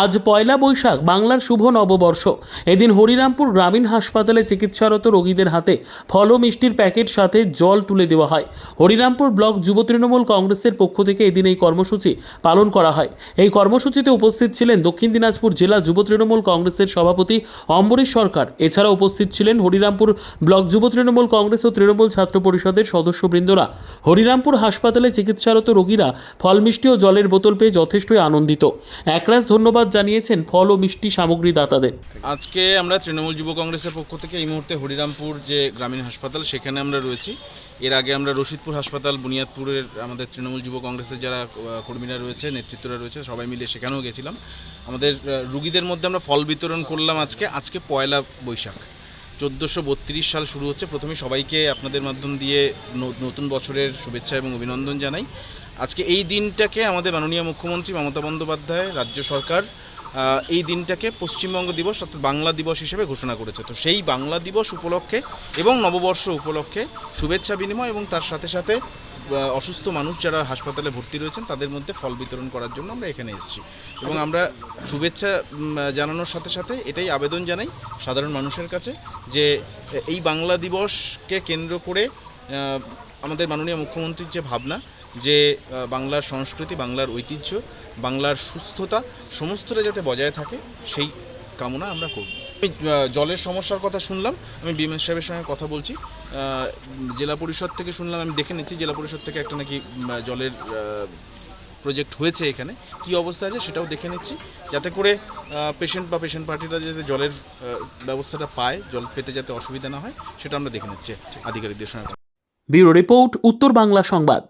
আজ পয়লা বৈশাখ, বাংলার শুভ নববর্ষ। এদিন হরিরামপুর গ্রামীণ হাসপাতালে চিকিৎসারত রোগীদের হাতে ফল ও মিষ্টির প্যাকেট সাথে জল তুলে দেওয়া হয়। হরিরামপুর ব্লক যুব তৃণমূল কংগ্রেসের পক্ষ থেকে এদিন এই কর্মসূচি পালন করা হয়। এই কর্মসূচিতে উপস্থিত ছিলেন দক্ষিণ দিনাজপুর জেলা যুব তৃণমূল কংগ্রেসের সভাপতি অম্বরীশ সরকার। এছাড়া উপস্থিত ছিলেন হরিরামপুর ব্লক যুব তৃণমূল কংগ্রেস ও তৃণমূল ছাত্র পরিষদের সদস্যবৃন্দরা। হরিরামপুর হাসপাতালে চিকিৎসারত রোগীরা ফল, মিষ্টি ও জলের বোতল পেয়ে যথেষ্টই আনন্দিত। একরাশ ধন্যবাদ জানিয়েছেন ফল ও মিষ্টি সামগ্রী দাতাদের। আজকে আমরা তৃণমূল যুব কংগ্রেসের পক্ষ থেকে এই মুহূর্তে হরিরামপুর যে গ্রামীণ হাসপাতাল, সেখানে আমরা রয়েছি। এর আগে আমরা রশিদপুর হাসপাতাল, বুনিয়াদপুরের আমাদের তৃণমূল যুব কংগ্রেসের যারা কর্মীরা রয়েছে, নেতৃত্বরা রয়েছে, সবাই মিলে সেখানেও গেছিলাম। আমাদের রুগীদের মধ্যে আমরা ফল বিতরণ করলাম আজকে। আজকে পয়লা বৈশাখ, চোদ্দোশো বত্রিশ সাল শুরু হচ্ছে। প্রথমে সবাইকে আপনাদের মাধ্যম দিয়ে নতুন বছরের শুভেচ্ছা এবং অভিনন্দন জানাই। আজকে এই দিনটাকে আমাদের মাননীয় মুখ্যমন্ত্রী মমতা বন্দ্যোপাধ্যায়, রাজ্য সরকার এই দিনটাকে পশ্চিমবঙ্গ দিবস অর্থাৎ বাংলা দিবস হিসেবে ঘোষণা করেছে। তো সেই বাংলা দিবস উপলক্ষে এবং নববর্ষ উপলক্ষে শুভেচ্ছা বিনিময় এবং তার সাথে সাথে অসুস্থ মানুষ যারা হাসপাতালে ভর্তি রয়েছেন, তাদের মধ্যে ফল বিতরণ করার জন্য আমরা এখানে এসেছি। এবং আমরা শুভেচ্ছা জানানোর সাথে সাথে এটাই আবেদন জানাই সাধারণ মানুষের কাছে যে, এই বাংলা দিবসকে কেন্দ্র করে আমাদের মাননীয় মুখ্যমন্ত্রীর যে ভাবনা যে বাংলার সংস্কৃতি, বাংলার ঐতিহ্য, বাংলার সুস্থতা, সমস্তটা যাতে বজায় থাকে, সেই কামনা আমরা করব। আমি জলের সমস্যার কথা শুনলাম, আমি বিএমএস সাহেবের সঙ্গে কথা বলছি। জেলা পরিষদ থেকে শুনলাম, আমি দেখে নিচ্ছি জেলা পরিষদ থেকে একটা নাকি জলের প্রজেক্ট হয়েছে এখানে। কি অবস্থা আছে সেটাও দেখে নিচ্ছি। যাতে করে পেশেন্ট বা পেশেন্ট পার্টিরা যাতে জলের ব্যবস্থাটা পায়, জল পেতে যাতে অসুবিধা না হয়, সেটা আমরা দেখে নিচ্ছি আধিকারিকদের সঙ্গে ব্যুরো রিপোর্ট, উত্তর বাংলা সংবাদ।